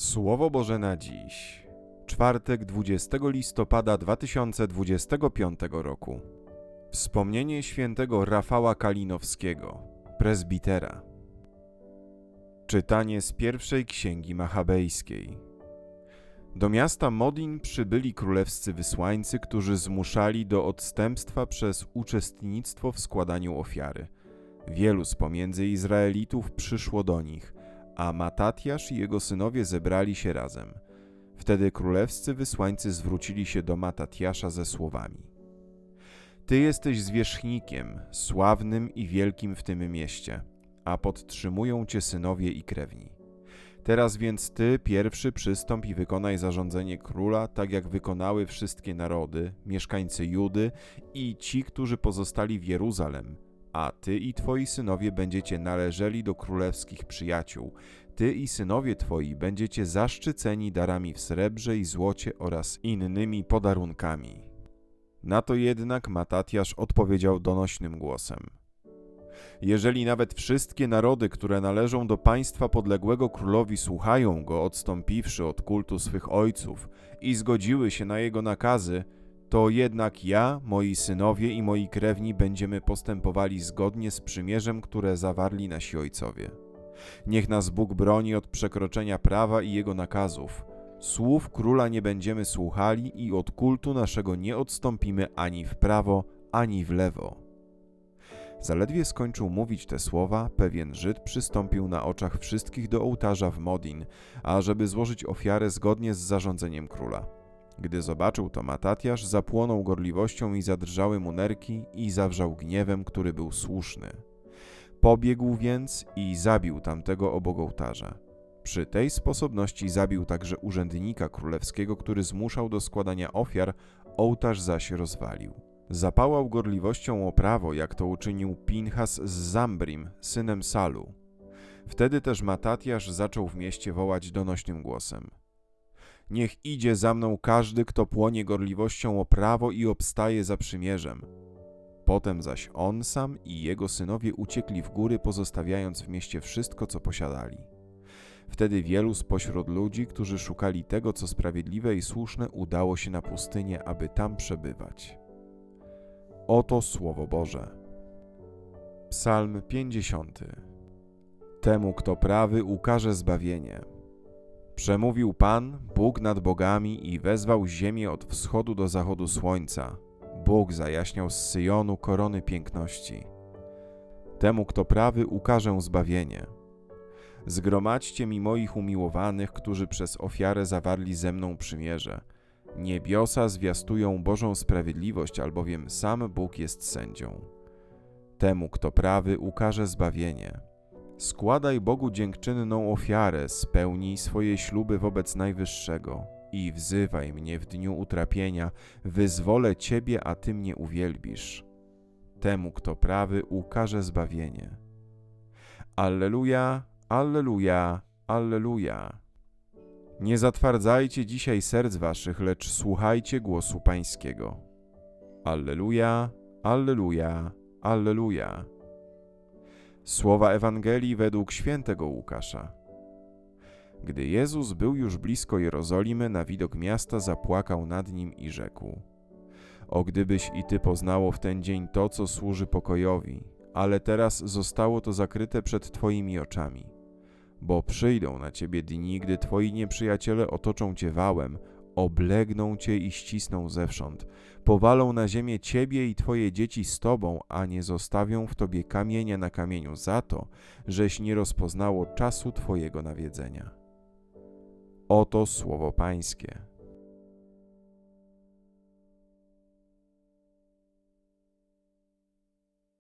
Słowo Boże na dziś. Czwartek 20 listopada 2025 roku. Wspomnienie świętego Rafała Kalinowskiego, prezbitera. Czytanie z pierwszej księgi machabejskiej. Do miasta Modin przybyli królewscy wysłańcy, którzy zmuszali do odstępstwa przez uczestnictwo w składaniu ofiary. Wielu z pomiędzy Izraelitów przyszło do nich, a Matatiasz i jego synowie zebrali się razem. Wtedy królewscy wysłańcy zwrócili się do Matatiasza ze słowami: Ty jesteś zwierzchnikiem, sławnym i wielkim w tym mieście, a podtrzymują cię synowie i krewni. Teraz więc ty pierwszy przystąp i wykonaj zarządzenie króla, tak jak wykonały wszystkie narody, mieszkańcy Judy i ci, którzy pozostali w Jeruzalem, a ty i twoi synowie będziecie należeli do królewskich przyjaciół. Ty i synowie twoi będziecie zaszczyceni darami w srebrze i złocie oraz innymi podarunkami. Na to jednak Matatiasz odpowiedział donośnym głosem. Jeżeli nawet wszystkie narody, które należą do państwa podległego królowi, słuchają go, odstąpiwszy od kultu swych ojców i zgodziły się na jego nakazy, to jednak ja, moi synowie i moi krewni będziemy postępowali zgodnie z przymierzem, które zawarli nasi ojcowie. Niech nas Bóg broni od przekroczenia prawa i jego nakazów. Słów króla nie będziemy słuchali i od kultu naszego nie odstąpimy ani w prawo, ani w lewo. Zaledwie skończył mówić te słowa, pewien Żyd przystąpił na oczach wszystkich do ołtarza w Modin, ażeby złożyć ofiarę zgodnie z zarządzeniem króla. Gdy zobaczył to Matatiasz, zapłonął gorliwością i zadrżały mu nerki i zawrzał gniewem, który był słuszny. Pobiegł więc i zabił tamtego obok ołtarza. Przy tej sposobności zabił także urzędnika królewskiego, który zmuszał do składania ofiar, ołtarz zaś rozwalił. Zapałał gorliwością o prawo, jak to uczynił Pinchas z Zambrim, synem Salu. Wtedy też Matatiasz zaczął w mieście wołać donośnym głosem. Niech idzie za mną każdy, kto płonie gorliwością o prawo i obstaje za przymierzem. Potem zaś on sam i jego synowie uciekli w góry, pozostawiając w mieście wszystko, co posiadali. Wtedy wielu spośród ludzi, którzy szukali tego, co sprawiedliwe i słuszne, udało się na pustynię, aby tam przebywać. Oto Słowo Boże. Psalm 50. Temu, kto prawy, ukaże zbawienie. Przemówił Pan, Bóg nad bogami, i wezwał ziemię od wschodu do zachodu słońca. Bóg zajaśniał z Syjonu korony piękności. Temu, kto prawy, ukażę zbawienie. Zgromadźcie mi moich umiłowanych, którzy przez ofiarę zawarli ze mną przymierze. Niebiosa zwiastują Bożą sprawiedliwość, albowiem sam Bóg jest sędzią. Temu, kto prawy, ukaże zbawienie. Składaj Bogu dziękczynną ofiarę, spełnij swoje śluby wobec Najwyższego i wzywaj mnie w dniu utrapienia, wyzwolę Ciebie, a Ty mnie uwielbisz. Temu, kto prawy, ukaże zbawienie. Alleluja, Alleluja, Alleluja. Nie zatwardzajcie dzisiaj serc waszych, lecz słuchajcie głosu Pańskiego. Alleluja, Alleluja, Alleluja. Słowa Ewangelii według świętego Łukasza. Gdy Jezus był już blisko Jerozolimy, na widok miasta zapłakał nad nim i rzekł: O gdybyś i ty poznało w ten dzień to, co służy pokojowi, ale teraz zostało to zakryte przed twoimi oczami. Bo przyjdą na ciebie dni, gdy twoi nieprzyjaciele otoczą cię wałem, oblegną cię i ścisną zewsząd, powalą na ziemię ciebie i twoje dzieci z tobą, a nie zostawią w tobie kamienia na kamieniu za to, żeś nie rozpoznało czasu twojego nawiedzenia. Oto słowo Pańskie.